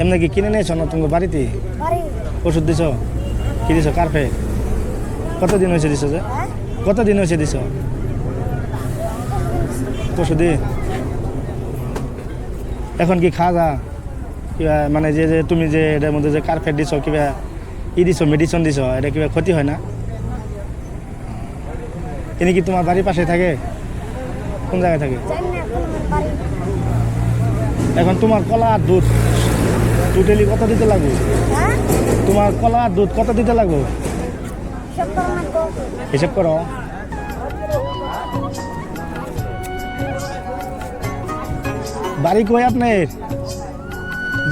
এমনি কি কিনে নিয়েছ না তোমার বাড়িতে? বাড়ি। ওষুধ দিছ? কি দিছ? কার্পে? কতদিন হয়েছে দিছ যে? হ্যাঁ? কতদিন হয়েছে দিছ? পরশু দিন এখন কি খাওয়া যা কিবা মানে যে যে তুমি যে এটার মধ্যে যে কার্পেট দিছ কিবা ই দিছ মেডিসিন দিছ এটা কিবা ক্ষতি হয় না? এনে কি তোমার বাড়ির পাশে থাকে? কোন জায়গায় থাকে? এখন তোমার কলা দুধ টোটালি কত দিতে লাগবে? হ্যাঁ? তোমার কলা আর দুধ কত দিতে লাগবে? হিসাব করো বাড়ি কই আপনার?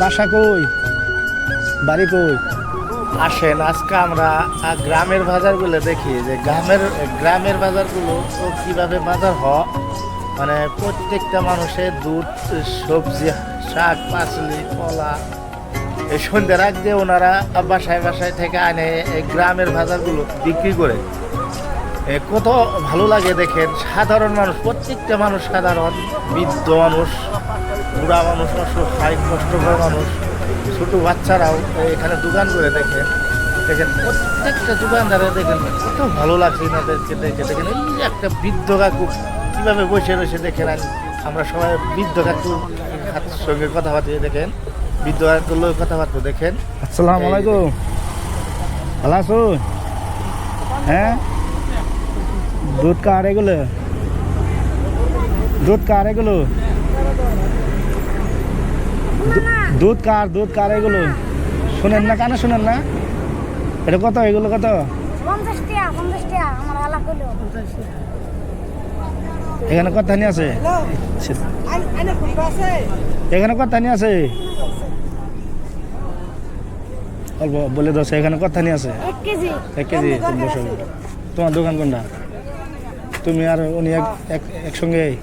বাসা কই? বাড়ি কই? আসেন আজকে আমরা গ্রামের বাজারগুলো দেখি যে গ্রামের গ্রামের বাজারগুলো কীভাবে বাজার হয় মানে প্রত্যেকটা মানুষের দুধ সবজি শাক পাচলি কলা এই সন্ধ্যার আগ দিয়ে ওনারা বাসায় বাসায় থেকে আনে এই গ্রামের বাজারগুলো বিক্রি করে। কত ভালো লাগে দেখেন, সাধারণ মানুষ, প্রত্যেকটা মানুষ সাধারণ, বৃদ্ধ মানুষ, বুড়া মানুষ, অসহায়, কষ্টকর মানুষ, ছোট বাচ্চারাও এখানে দোকান করে দেখেন। দেখেন প্রত্যেকটা দোকানদারে দেখেন কত ভালো লাগছে এনাদেরকে দেখে। দেখেন এই একটা বৃদ্ধ কাকু, কীভাবে বসে রয়েছে দেখেন আমরা সবাই বৃদ্ধ হাতের সঙ্গে কথাবার্তা দেখেন। বৃদ্ধ কথাবার্তা দেখেন। আসসালামু আলাইকুম। ভালো আছো? হ্যাঁ? দুধ কার এগুলো? দুধ কার এগুলো? দুধ কার দুধ কার এগুলো? শুনেন না কেন শুনেন না? এটা কত? এগুলো কত? পঞ্চাশ টাকা পঞ্চাশ টাকা আমার এখানে কত নিয়ে আছে? এখানে কত নিয়ে আছে? অল্প বলে দশ এখানে কত নিয়ে আছে? এক কেজি। তোমার দোকান কোনটা? তুমি আর উনি এক এক- একসঙ্গে? আছি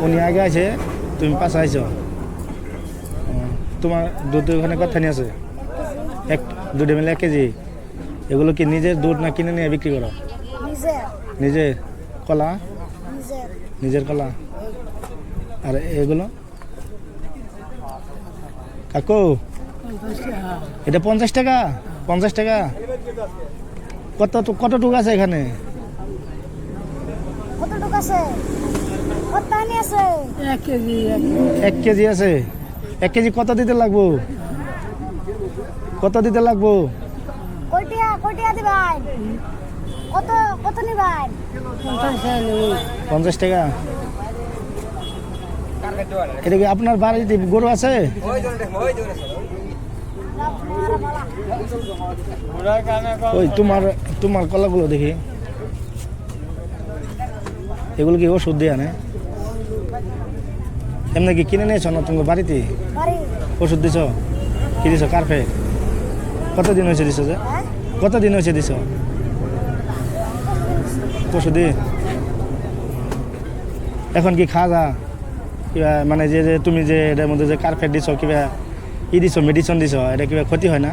উনি আগে আছে তুমি পাশে আইছো। তোমার দুধ ওখানে কত নিয়ে আছে? এক দুধে মিলে এক কেজি? এগুলো কি নিজের দুধ না কিনে নিয়ে বিক্রি করো? নিজে নিজের কলা? নিজের। কলা? আর এগুলো? কাকু এটা পঞ্চাশ টাকা? পঞ্চাশ টাকা? কত কতটুকু আছে এখানে? আছে? কত এক কেজি আছে। এক কেজি কত দিতে লাগবো? কত দিতে লাগবো? কয়টিয়া দিবাই কত কত নিবাই পঞ্চাশ টাকা। এটা কি আপনার বাড়িতে গরু আছে? ওই তোমার তোমার কলাগুলো দেখি। এগুলো কি ওষুধ দেয়া না এমনি কি কিনে নিয়েছ না তোমার বাড়িতে? ওষুধ দিছ? কি দিছ? কার্পে কতদিন হয়েছে দিছ যে? কতদিন হয়েছে দিছ? পরশু দিন? এখন কি খাওয়া যা কিবা মানে যে যে তুমি যে এটার মধ্যে যে কার্পেট দিছ কিবা ই দিছ মেডিসিন দিছ এটা কিবা ক্ষতি হয় না?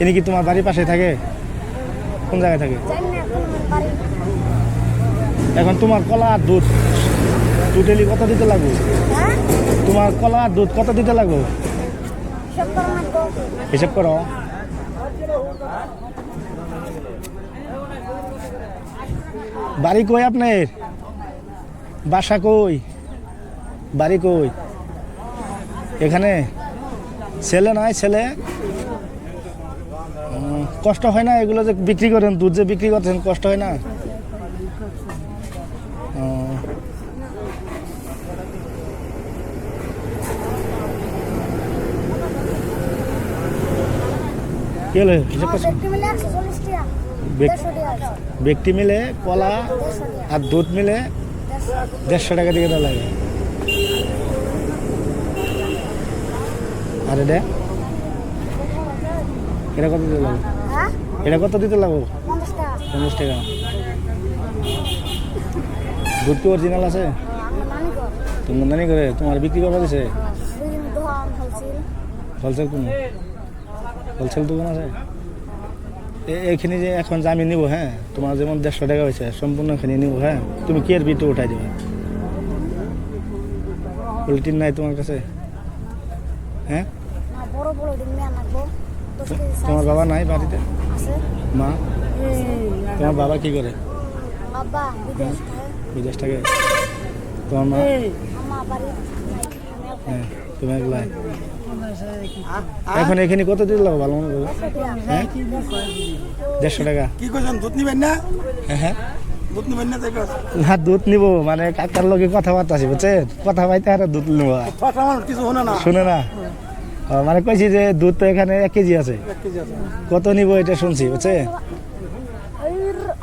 এনে কি তোমার বাড়ির পাশে থাকে? কোন জায়গায় থাকে? এখন তোমার কলা আর দুধ। টোটালি কত দিতে লাগবে? তোমার কলা আর দুধ কত দিতে লাগবে? হিসাব করো। বাড়ি কই আপনার? বাসা কই? বাড়ি কই? এখানে? ছেলে নাই, ছেলে? কষ্ট হয় না এগুলো যে বিক্রি করেন, দুধ যে বিক্রি করছেন কষ্ট হয় না? কি হলো? হিসাব করছ? ব্যক্তি মিলে কলা আর দুধ মিলে দেড়শো টাকা দিকে দেওয়া লাগে। আর এটা? এটা কত দিতে লাগবে? হ্যাঁ? এটা কত দিতে লাগবে? পঞ্চাশ টাকা। দুধ কি অরিজিনাল আছে? তুমি কর। তোমার নানি করে? তোমার বিক্রি করা দিছে হোলসেল কোন? হোলসেল দোকান আছে। এইখিনি যে এখন যে আমি নিব হ্যাঁ তোমার যেমন দেড়শো টাকা হয়েছে সম্পূর্ণ এখানে নিব হ্যাঁ তুমি কি এর বিটু উঠাই দেবে? পোলট্রির নাই তোমার কাছে? হ্যাঁ? তোমার বাবা নাই বাড়িতে? মা? তোমার বাবা কি করে? বিদেশ থাকে। তোমার মা? হ্যাঁ তুমি একলাই এখন এখানে কত দিন লাগবে ভালো মনে করো হ্যাঁ? দেড়শো টাকা। কি করছেন দুধ নিবেন না? হ্যাঁ হ্যাঁ। দুধ না নিব মানে কাকার লগে কথাবার্তা আছে বুঝছেন? কথা পাইতে আর দুধ নিব। শোনে না। শুনে না? মানে কইছি যে দুধ তো এখানে এক কেজি আছে। কত নিব এটা শুনছি বুঝছে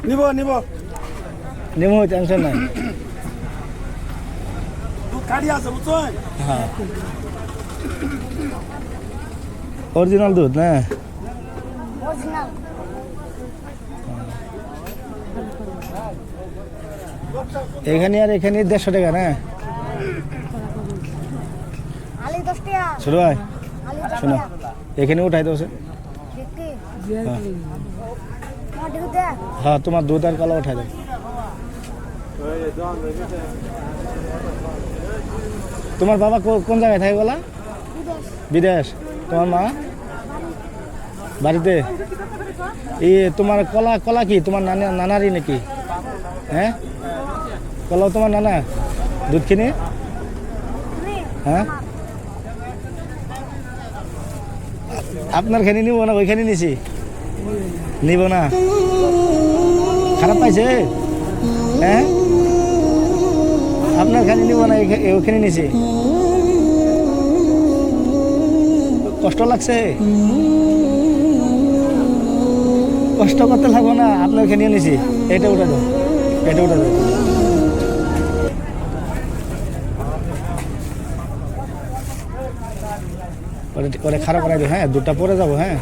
নিব নিব। নিব টেনশন নাই। কাড়ি আছে বুঝছেন হ্যাঁ অরিজিনাল দুধ না। এখানে আর এখানে দেড়শো টাকা না। ছোট ভাই শোনো। এখানে উঠাই দেবো হ্যাঁ। হ্যাঁ তোমার দুধ আর কলা উঠাই দেবো তোমার বাবা কোন জায়গায় থাকে বলা? বিদেশ। তোমার মা? বাড়িতে? এই তোমার কলা কলা কি? তোমার নানা নানারই নাকি? হ্যাঁ? কলাও তোমার নানা? দুধ কিনে? হ্যাঁ? আপনার খানি নিব না, ওইখানে নিছি। নিব না। খারাপ পাইছে? হ্যাঁ? আপনার খানি নিব না ওইখানে নিছি। কষ্ট লাগছে? কষ্ট করতে লাগবো না, আপনার খেয়ে নিছি। এটা উঠে দাও, এটা উঠে দাও। ওরে খারাপ করে দিও হ্যাঁ দুধটা পরে যাব হ্যাঁ।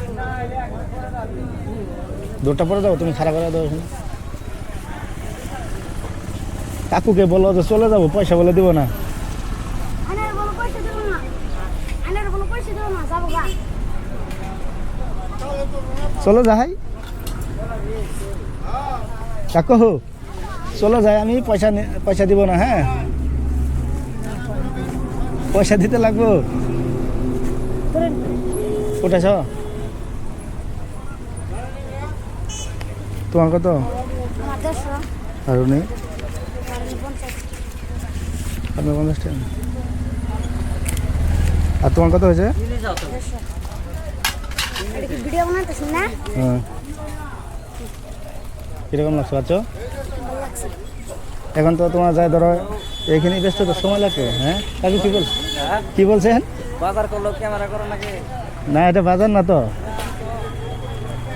দুধটা পরে যাব, তুমি খারাপ করে দাও ওখানে। কাকুকে বলো যে চলে যাব পয়সা বলে দিব না। চলো যাই। কাকু চলো যাই আমি পয়সা পয়সা দিব না হ্যাঁ? পয়সা দিতে লাগবো। উঠেছ তোমার কত? আর নেই আপনার পঞ্চাশ টাকা আর তোমার কত হয়েছে? হ্যাঁ। কীরকম লাগছে বাচ্চা এখন তো তোমার যায় ধরো এইখানে ব্যস্ত তো সময় লাগবে হ্যাঁ? কাকু কি বল কি বলছেন? বাজার করল ক্যামেরা করো নাকি? না এটা বাজার না তো।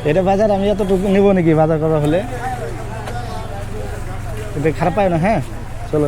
এটা বাজার আমি এতটুকু নিব নাকি বাজার করা হলে? এটা খারাপ পায় না হ্যাঁ? চলো।